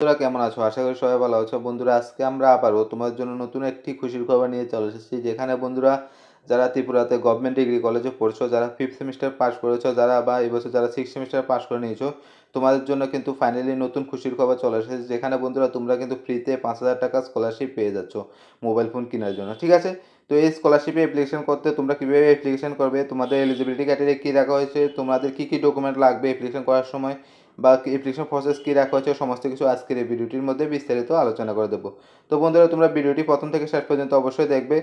বন্ধুরা, কেমন আছো? আশা করি সবাই ভালো আছো। বন্ধুরা, আজকে আমরা আবারও তোমার জন্য নতুন একটি খুশির খবর নিয়ে চলে এসেছি, যেখানে বন্ধুরা, যারা ত্রিপুরাতে গভর্নমেন্ট ডিগ্রি কলেজে পড়ছো, যারা ফিফথ সেমিস্টার পাস করেছ, যারা বা এবছর যারা সিক্স সেমিস্টার পাস করে নিয়েছো, তোমাদের জন্য কিন্তু ফাইনালি নতুন খুশির খবর চলে এসেছে, যেখানে বন্ধুরা তোমরা কিন্তু ফ্রিতে পাঁচ হাজার টাকা স্কলারশিপ পেয়ে যাচ্ছ মোবাইল ফোন কেনার জন্য, ঠিক আছে? তো এই স্কলারশিপে অ্যাপ্লিকেশন করতে তোমরা কীভাবে অ্যাপ্লিকেশন করবে, তোমাদের এলিজিবিলিটি ক্রাইটেরিয়া কী রাখা হয়েছে, তোমাদের কী কী ডকুমেন্ট লাগবে অ্যাপ্লিকেশন করার সময় বা অ্যাপ্লিকেশন প্রসেস কী রাখা হয়েছে, সমস্ত কিছু আজকের এই ভিডিওটির মধ্যে বিস্তারিত আলোচনা করে দেবো। তো বন্ধুরা, তোমরা ভিডিওটি প্রথম থেকে শেষ পর্যন্ত অবশ্যই দেখবে।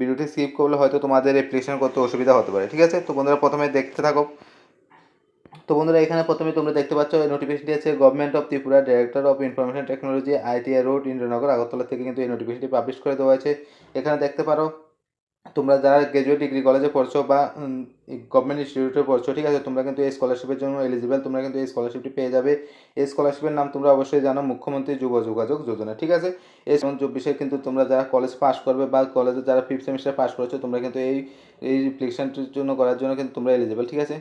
ভিডিওটি স্কিপ করলে হয়তো তোমাদের অ্যাপ্লিকেশন করতে অসুবিধা হতে পারে, ঠিক আছে? তো বন্ধুরা, প্রথমে দেখতে থাকো। তো বন্ধুরা, এখানে প্রথমে তোমরা দেখতে পাচ্ছ নোটিফিকেশনটি আছে government of Tripura director of information technology ITI road Indranagar Agartala থেকে কিন্তু এই নোটিফিকেশনটি পাবলিশ করে দেওয়া হয়েছে। এখানে দেখতে পারো তোমরা যারা গ্র্যাজুয়েট ডিগ্রি কলেজে পড়ছো বা গভর্নমেন্ট ইনস্টিটিউটে পড়ছো, ঠিক আছে? তোমরা কিন্তু এই স্কলারশিপের জন্য এলিজিবল তোমরা কিন্তু এই স্কলারশিপটি পেয়ে যাবে। এই স্কলারশিপের নাম তোমরা অবশ্যই জানো, মুখ্যমন্ত্রী যুব যোগাযোগ যোজনা, ঠিক আছে? এই চব্বিশে কিন্তু তোমরা যারা কলেজ পাস করবে বা কলেজে যারা ফিফথ সেমিস্টার পাস করেছ, তোমরা কিন্তু এই এই অ্যাপ্লিকেশানটির জন্য করার জন্য কিন্তু তোমরা এলিজিবল ঠিক আছে?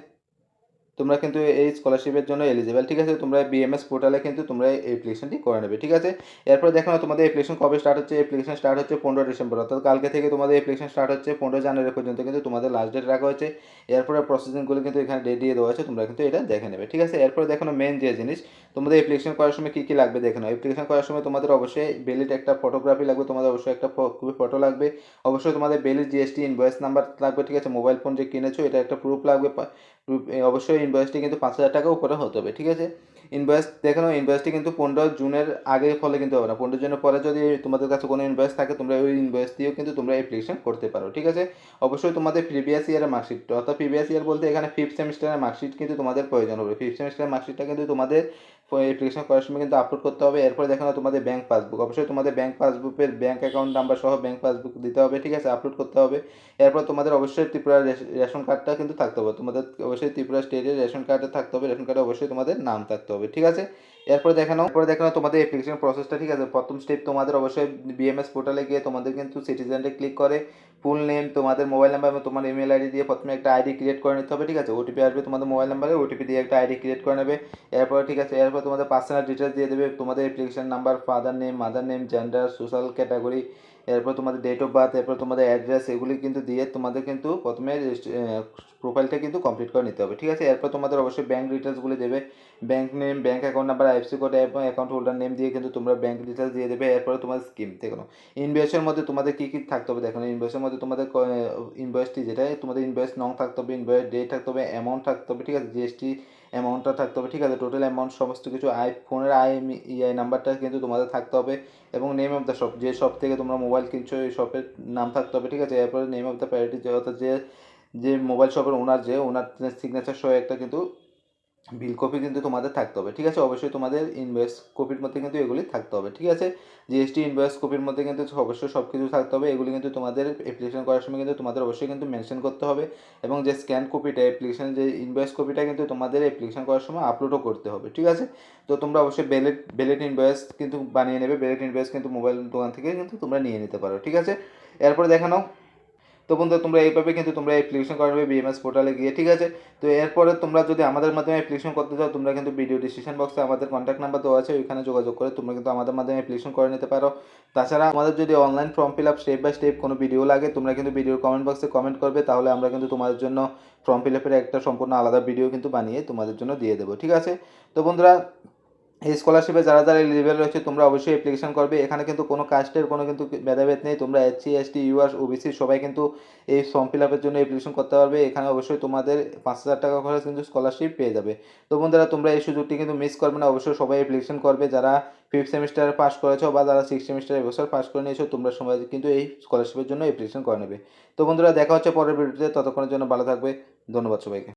তোমরা কিন্তু এই স্কলারশিপের জন্য এলিজিবল ঠিক আছে? তোমরা বিএমএস পোর্টালে কিন্তু তোমরা এই অ্যাপ্লিকেশনটি করে নেবে, ঠিক আছে? এরপর দেখো তোমাদের অ্যাপ্লিকেশন কবে স্টার্ট হচ্ছে? অ্যাপ্লিকেশন স্টার্ট হচ্ছে পনেরো ডিসেম্বর, অর্থাৎ কালকে থেকে তোমাদের অ্যাপ্লিকেশন স্টার্ট হচ্ছে পনেরো জানুয়ারি পর্যন্ত কিন্তু তোমাদের লাস্ট ডেট রাখা হয়েছে। এরপরে প্রসেসিংগুলো কিন্তু এখানে ডেট দিয়ে দেওয়া আছে, তোমরা কিন্তু এটা দেখে নেবে, ঠিক আছে? এরপরে দেখো মেন যে জিনিস, তোমাদের অ্যাপ্লিকেশন করার সময় কী কী লাগবে দেখে নাও। অ্যাপ্লিকেশন করার সময় তোমাদের অবশ্যই বেলিট একটা ফটোগ্রাফি লাগবে, তোমাদের অবশ্যই একটা খুবই ফটো লাগবে। অবশ্যই তোমাদের বেলিট জিএসটি ইনভয়েস নাম্বার লাগবে, ঠিক আছে? মোবাইল ফোন যে কিনেছো, এটা একটা প্রুফ লাগবে অবশ্যই ইনভয়েসটি কিন্তু পাঁচ হাজার টাকা উপরে হতে হবে, ঠিক আছে? ইনভয়েস দেখে নাও ইনভয়েসটি কিন্তু পনেরো জুনের আগে ফলে কিন্তু হবে না। পনেরো জুনের পরে যদি তোমাদের কাছে কোনো ইনভয়েস থাকে, তোমরা ওই ইনভয়েস দিয়েও কিন্তু তোমরা অ্যাপ্লিকেশন করতে পারো, ঠিক আছে? অবশ্যই তোমাদের প্রিভিয়াস ইয়ারের মার্কশিট অর্থাৎ প্রিভিয়াস ইয়ার বলতে এখানে ফিফথ সেমিস্টারের মার্কশিট কিন্তু তোমাদের প্রয়োজন হবে। ফিফথ সেমিস্টারের মার্কশিটটা কিন্তু তোমাদের অ্যাপ্লিকেশন করার সময় কিন্তু আপলোড করতে হবে। এরপরে দেখো না তোমাদের ব্যাঙ্ক পাসবুক অবশ্যই তোমাদের ব্যাঙ্ক পাসবুকের ব্যাঙ্ক অ্যাকাউন্ট নাম্বার সহ ব্যাঙ্ক পাসবুক দিতে হবে, ঠিক আছে? আপলোড করতে হবে। এরপর তোমাদের অবশ্যই ত্রিপুরা রেশন কার্ডটা কিন্তু থাকতে হবে। তোমাদের অবশ্যই ত্রিপুরা স্টেটের রেশন কার্ডে থাকতে হবে। রেশন কার্ডে অবশ্যই তোমাদের নাম থাকতে হবে, ঠিক আছে? এরপরে দেখানো এরপরে দেখানো তোমাদের অ্যাপ্লিকেশন প্রসেসটা ঠিক আছে? প্রথম স্টেপ তোমাদের অবশ্যই বিএমএস পোর্টালে গিয়ে তোমাদের কিন্তু সিটিজেনটা ক্লিক করে। ফুল নেম তোমাদের মোবাইল নাম্বার এবং তোমার ইমেল আইডি দিয়ে প্রথমে একটা আইডি ক্রিয়েট করে নিতে হবে, ঠিক আছে? ওটিপি আসবে তোমাদের মোবাইল নাম্বারে ওটিপি দিয়ে একটা আইডি ক্রিয়েট করে নেবে। এরপর, ঠিক আছে, এরপর তোমাদের পার্সোনাল ডিটেলস দিয়ে দেবে, তোমাদের application number father name mother name gender social category এরপর তোমাদের ডেট অফ বার্থ এরপর তোমাদের অ্যাড্রেস এগুলি কিন্তু দিয়ে তোমাদের কিন্তু প্রথমে প্রোফাইলটা কিন্তু কমপ্লিট করে নিতে হবে, ঠিক আছে? এরপর তোমাদের অবশ্যই ব্যাঙ্ক ডিটেলসগুলি দেবে bank name bank account number IFC code এবং অ্যাকাউন্ট হোল্ডার নেম দিয়ে কিন্তু তোমরা ব্যাঙ্ক ডিটেলস দিয়ে দেবে, এরপরে তোমার স্কিম দেখো ইনভয়েসের মধ্যে তোমাদের কী কী থাকতে হবে, দেখো ইনভয়েসের মধ্যে তোমাদের ইনভয়েসটি যেটা তোমাদের ইনভয়েস নং থাকতে হবে ইনভয়েস ডেট থাকতে হবে অ্যামাউন্ট থাকতে হবে, ঠিক আছে? জিএসটি অ্যামাউন্টটা থাকতে হবে। ঠিক আছে টোটাল অ্যামাউন্ট সমস্ত কিছু আই ফোনের আই ইআই নাম্বারটা কিন্তু তোমাদের থাকতে হবে এবং নেম অফ দ্য শপ যে শপ থেকে তোমরা মোবাইল কিনছো, এই শপের নাম থাকতে হবে, ঠিক আছে? এরপরে নেম অফ দ্য প্যারিটি অর্থাৎ যে যে মোবাইল শপের ওনার যে ওনার সিগনেচার সহ একটা কিন্তু বিল কপি কিন্তু তোমাদের থাকতে হবে, ঠিক আছে? অবশ্যই তোমাদের ইনভয়েস কপির মধ্যে কিন্তু এগুলি থাকতে হবে, ঠিক আছে? জিএসটি ইনভয়েস কপির মধ্যে কিন্তু অবশ্যই সব কিছু থাকতে হবে, এগুলি কিন্তু তোমাদের অ্যাপ্লিকেশন করার সময় কিন্তু তোমাদের অবশ্যই কিন্তু মেনশন করতে হবে এবং যে স্ক্যান কপিটা অ্যাপ্লিকেশন যে ইনভয়েস কপিটা কিন্তু তোমাদের অ্যাপ্লিকেশন করার সময় আপলোডও করতে হবে, ঠিক আছে? তো তোমরা অবশ্যই বেলেট বেলেট ইনভয়েস কিন্তু বানিয়ে নেবে বেলেট ইনভয়েস কিন্তু মোবাইল দোকান থেকে কিন্তু তোমরা নিয়ে নিতে পারো, ঠিক আছে? এরপরে দেখানো তো বন্ধু, তোমরা এইভাবে কিন্তু তোমরা অ্যাপ্লিকেশন করবে বিএমএস পোর্টালে গিয়ে, ঠিক আছে? তো এরপরে তোমরা যদি আমাদের মাধ্যমে অ্যাপ্লিকেশন করতে চাও, তোমরা কিন্তু ভিডিও ডিসক্রিপশন বক্সে আমাদের কন্ট্যাক্ট নাম্বার দেওয়া আছে, ওইখানে যোগাযোগ করে তোমরা কিন্তু আমাদের মাধ্যমে অ্যাপ্লিকেশন করে নিতে পারো। তাছাড়া আমাদের যদি online form fill up step by step কোনো ভিডিও লাগে, তোমরা কিন্তু ভিডিওর কমেন্ট বক্সে কমেন্ট করবে, তাহলে আমরা কিন্তু তোমাদের জন্য ফর্ম ফিল আপের একটা সম্পূর্ণ আলাদা ভিডিও কিন্তু বানিয়ে তোমাদের জন্য দিয়ে দেবো, ঠিক আছে? তো বন্ধুরা এই স্কলারশিপে যারা যারা এলিজিবল রয়েছে, তোমরা অবশ্যই অ্যাপ্লিকেশন করবে। এখানে কিন্তু কোনো কাস্টের কোনো কিন্তু ভেদাভেদ নেই। তোমরা S SC ST UR OBC সবাই কিন্তু এই ফর্ম ফিল আপের জন্য অ্যাপ্লিকেশন করতে পারবে। এখানে অবশ্যই তোমাদের পাঁচ হাজার টাকা খরচ কিন্তু স্কলারশিপ পেয়ে যাবে। তো বন্ধুরা, তোমরা এই সুযোগটি কিন্তু মিস করবে না। অবশ্যই সবাই অ্যাপ্লিকেশন করবে। যারা ফিফথ সেমিস্টার পাস করেছ বা যারা সিক্স সেমিস্টার এবছর পাস করে নিয়েছো, তোমরা সবাই কিন্তু এই স্কলারশিপের জন্য অ্যাপ্লিকেশন করে নেবে। তো বন্ধুরা, দেখা হচ্ছে পরের ভিডিওতে ততক্ষণের জন্য ভালো থাকবে। ধন্যবাদ সবাইকে।